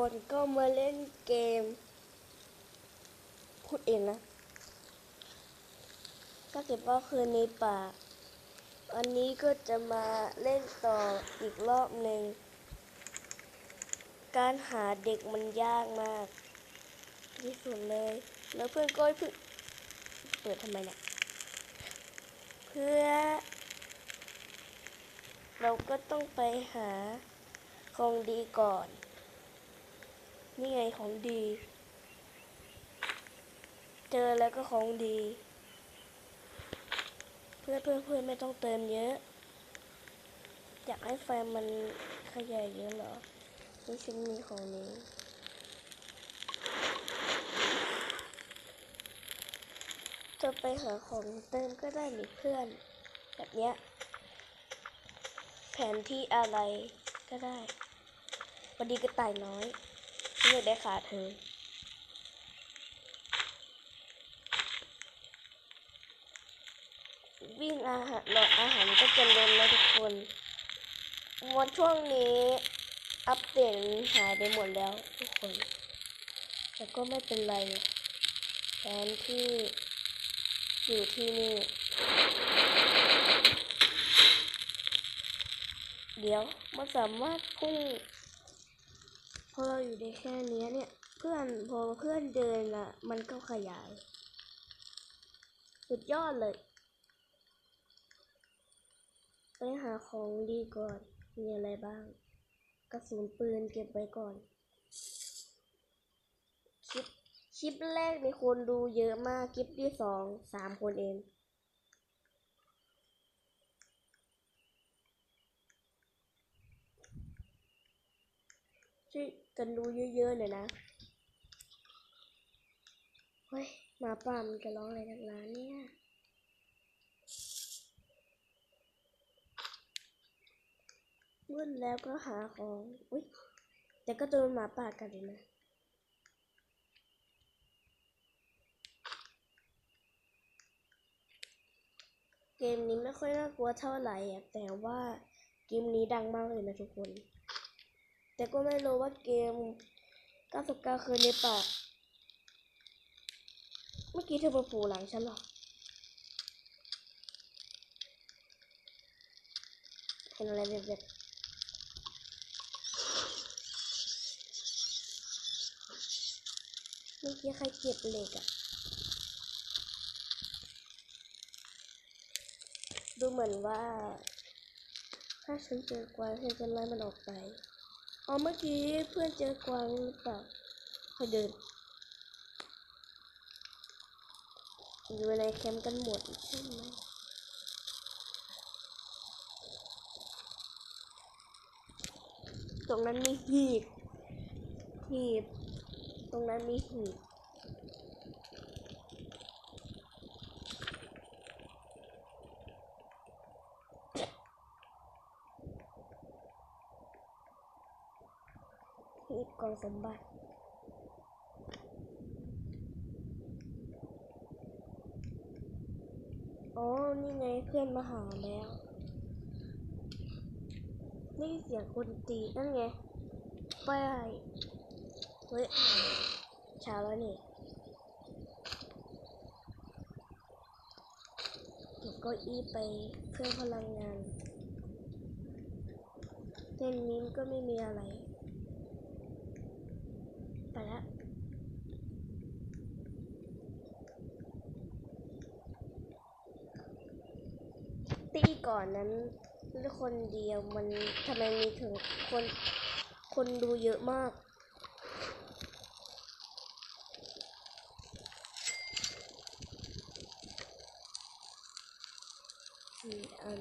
คนก็มาเล่นเกมพูดเองนะก็เก็บว่าคืนนี้ป่าอันนี้ก็จะมาเล่นต่ออีกรอบหนึ่ง การหาเด็กมันยากมาก ที่สุดเลย แล้วเพื่อนก็เพิ่งเปิดทำไมเนี่ย เพื่อ เราก็ต้องไปหาของดีก่อน นี่ไงของดี เจอแล้วก็ของดี เพื่อนเพื่อนเพื่อนไม่ต้องเติมเยอะ อยากให้ไฟมันขยายเยอะเหรอ นี่ฉันมีของนี้จะไปหาของเติมก็ได้หรือเพื่อน แบบเนี้ย แผนที่อะไรก็ได้วันดีกระต่ายน้อย ฉันอได้ขาเธอวิ่งอาหารหลอดอาหารก็จะลดแล้วทุกคนวันช่วงนี้อัปเดตหายไปหมดแล้วทุกคน แต่ก็ไม่เป็นไรแทนที่อยู่ที่นี่ เดี๋ยวมันสามารถพุ่ง พอเราอยู่ในแค่นี้เนี่ย เพื่อนพอเพื่อนเดินอะมันก็ขยาย สุดยอดเลย ไปหาของดีก่อน มีอะไรบ้าง กระสุนปืนเก็บไว้ก่อน คลิป คลิปแรกมีคนดูเยอะมาก คลิปที่สองสามคนเอง ช่วย กันดูเยอะๆหน่อยนะเฮ้ยหมาป่ามันจะร้องอะไรนักหนาเนี่ยมืดแล้วก็หาของอุ้ยแต่ก็โดนหมาป่ากัดเลยนะเกมนี้ไม่ค่อยน่ากลัวเท่าไหร่อะแต่ว่าเกมนี้ดังมากเลยนะทุกคน แต่ก็ไม่รู้ว่าเกม 99เคยในป่าเมื่อกี้เธอมาผูหลังฉันหรอเห็นอะไรแบบๆเมื่อกี้ใครเก็บเหล็กอะดูเหมือนว่า ถ้าฉันเจอกวางฉันจะไล่มันออกไป อ๋อเมื่อกี้เพื่อนเจอกวางหรือเปล่าเขาเดินอยู่ในแคมป์กันหมดใช่ไหมตรงนั้นมีหีบหีบ ตรงนั้นมีหีบ หีบกองสมบัติ อ๋อ นี่ไงเพื่อนมาหาแล้ว นี่เสียงคนตีนั่นไง ไป เฮ้ยเช้าแล้วนี่เก็บเก้าอี้ไปเพื่อพลังงานเต้นนี้ก็ไม่มีอะไร ไปละ ตี ก่อนนั้นคนเดียวมันทำไมมีถึงคนคนดูเยอะมาก สี่อัน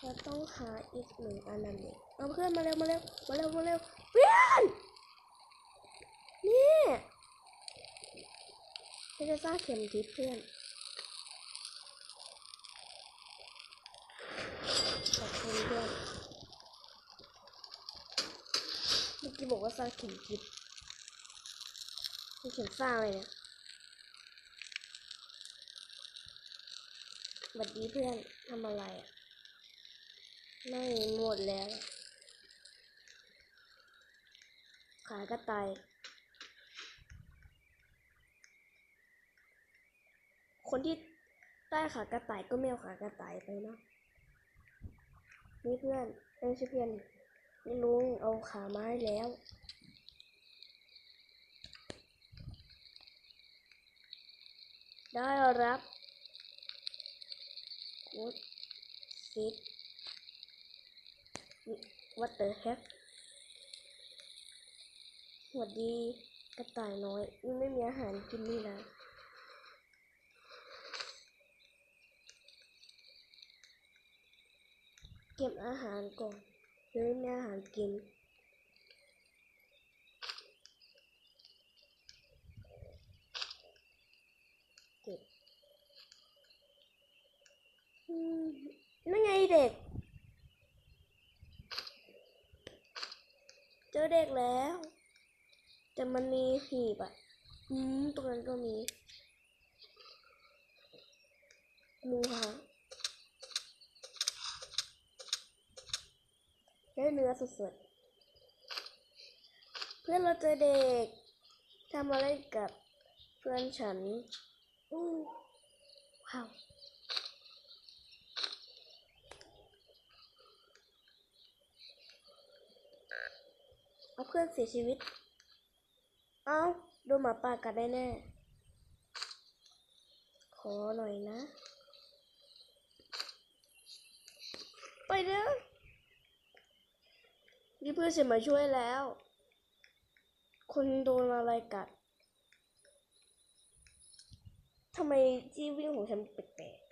เราต้องหาอีกหนึ่งอันนั่นเองเอาเพื่อนมาเร็วมาเร็วมาเร็วมาเร็วเพื่อนนี่ฉันจะสร้างเข็มทิศเพื่อน ขอบคุณเพื่อนเมื่อ กี้บอกว่าสร้างเข็มทิศเข็มสร้างเลยเนี่ยสวัสดีเพื่อนทำอะไรอะ ไม่หมดแล้ว ขายกระต่าย คนที่ได้ขากระต่ายก็ไม่เอาขากระต่ายไปเนาะนี่เพื่อนเอ้ยไม่ใช่เพื่อนนี่ ลุงเอาขาไม้แล้ว ได้รับ Good sit What the heck สวัสดีกระต่ายน้อยนี่ไม่มีอาหารกินนี่นะเก็บอาหารก่อน ไม่มีอาหารกิน เก็บนั่นไงเด็ก เจอเด็กแล้ว แต่มันมีหีบอะ อืม ตรงนั้นก็มี ดูค่ะ ได้เนื้อสดๆ เพื่อนเราเจอเด็กทำอะไรกับเพื่อนฉันอู้ว้าวเอาเพื่อนเสียชีวิต เอาโดนหมาป่ากัดได้แน่ขอหน่อยนะ ไปเด้อ เพื่อนฉันมาช่วยแล้ว คนโดนอะไรกัดทำไมที่วิ่งของฉันแปลกๆ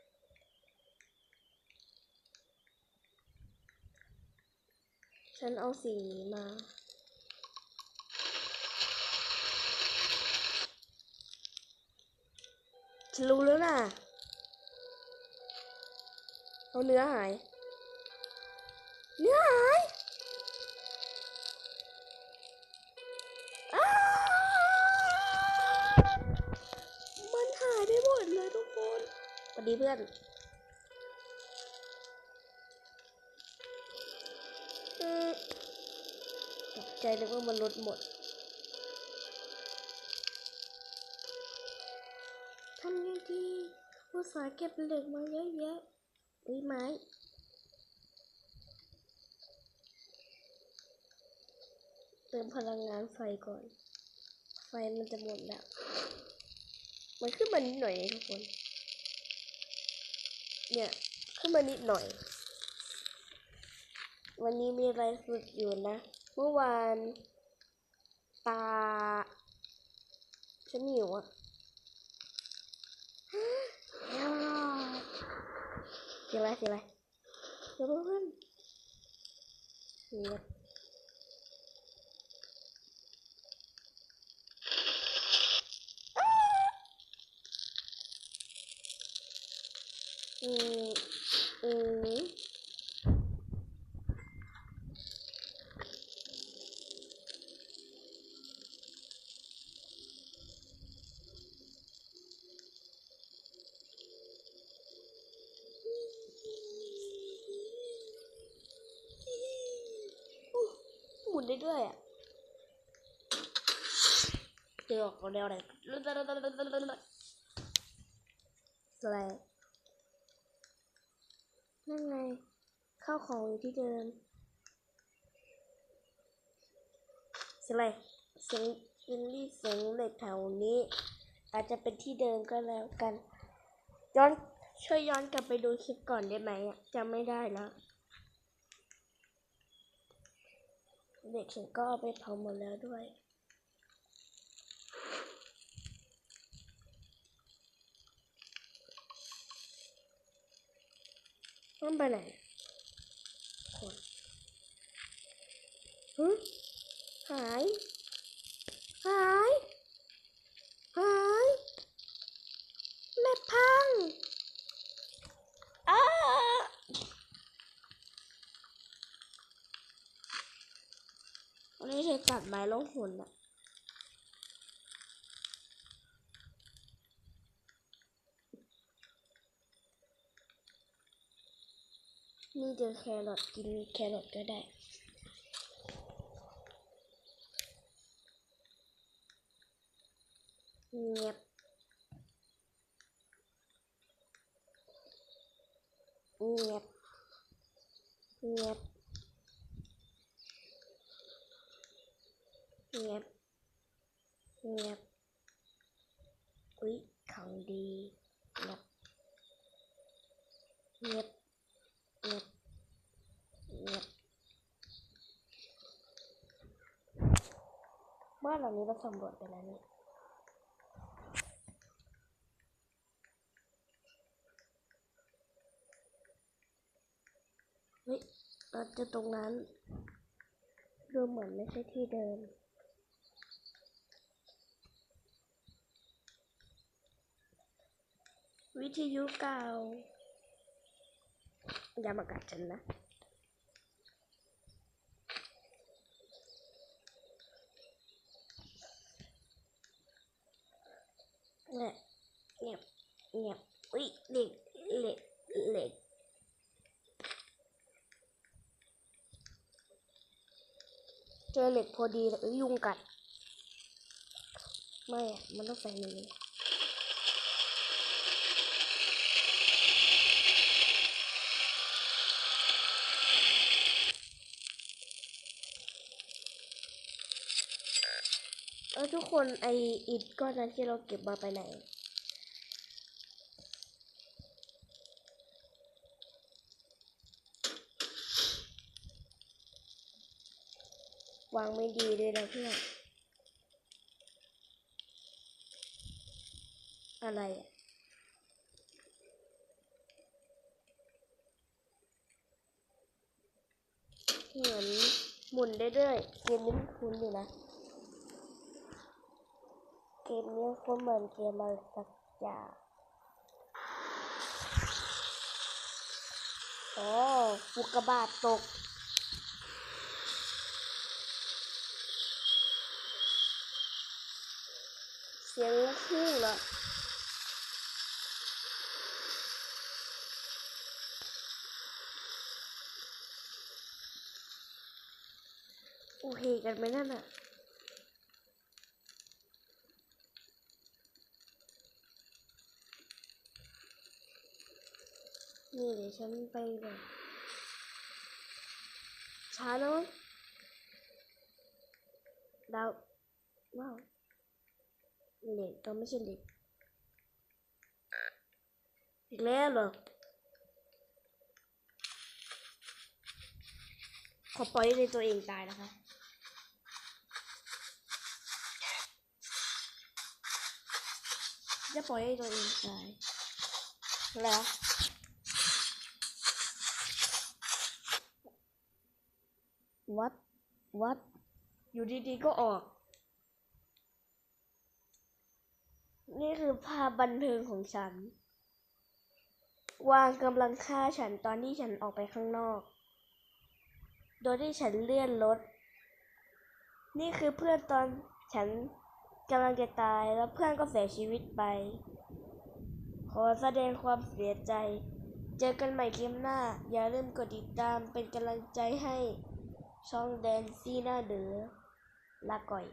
ฉันเอาสีนี้มาฉันรู้แล้วนะเอาเนื้อหาย เนื้อหาย เพื่อนตกใจเลยว่ามันลดหมดทำไงดีอุตส่าห์เก็บเหล็กมาเยอะแยะอุ้ยไม้เติมพลังงานไฟก่อน ไฟมันจะหมดแล้ว มันขึ้นมานิดหน่อยเองทุกคน เนี่ย ขึ้นมานิดหน่อย วันนี้มีอะไรฝึกอยู่นะ เมื่อวานตา ฉันหิวอะเสียอะไรเสียอะไรเดี๋ยวเพื่อนเงีย อืมอืมหมุนได้ด้วยอะเจอออกเร็วเลยอะไรนั่นไงข้าวของอยู่ที่เดิมเสียงอะไรเสียงเสียงรีเสียงเหล็กแถวนี้ อาจจะเป็นที่เดิมก็แล้วกัน ย้อนช่วยย้อนกลับไปดูคลิปก่อนได้ไหมอะจำไม่ได้แล้วเด็กฉันก็เอาไปเผาหมดแล้วด้วย มันไปไหนคนฮึหาย หาย หายแม่พังอ้าวันนี้เธอตัดไม้ลงหุ่นอะ นี่เจอแครอทกินแครอทก็ได้ เงียบเงียบเงียบเงียบเงียบอุ๊ยของดี สำรวจไปแล้วนี่เฮ้ยเราจะตรงนั้นดูเหมือนไม่ใช่ที่เดิมวิทยุเก่าอย่ามากัดฉันนะ เนี่ยเงียบเงียบอุ้ยเหล็กเหล็กเหล็กเจอเหล็กพอดีเลยยยุงกัด ไม่อะมันต้องใส่หนนี้ ออทุกคนไออิดก้อนนั้นที่เราเก็บมาไปไหนวางไม่ดีเลยนะเพื่อน อะไรอะเหมือนหมุนได้ด้วยเกมนี้มันคุ้นอยู่นะ มนี้คุ้นเหมือนเกมอะไรสักอย่างโอ้ฟุกกาบาตตกเสียงคู่เหรอโอเคกันไหมนั่นอะ นี่เดี๋ยวฉันไปแบบช้าแล้วมั้งดาวว้าวเหล็กก็ไม่ใช่เหล็กอีกแล้วเหรอขอปล่อยให้ตัวเองตายนะคะจะปล่อยให้ตัวเองตายแล้ว วัด วัด อยู่ดีๆก็ออก นี่คือภาพบันเทิงของฉัน วางกำลังฆ่าฉันตอนที่ฉันออกไปข้างนอก โดยที่ฉันเลื่อนรถ นี่คือเพื่อนตอนฉันกำลังจะตายแล้วเพื่อนก็เสียชีวิตไป ขอแสดงความเสียใจ เจอกันใหม่คลิปหน้า อย่าลืมกดติดตามเป็นกำลังใจให้ ช่องแดนซี่หน้าเดือลาก่อย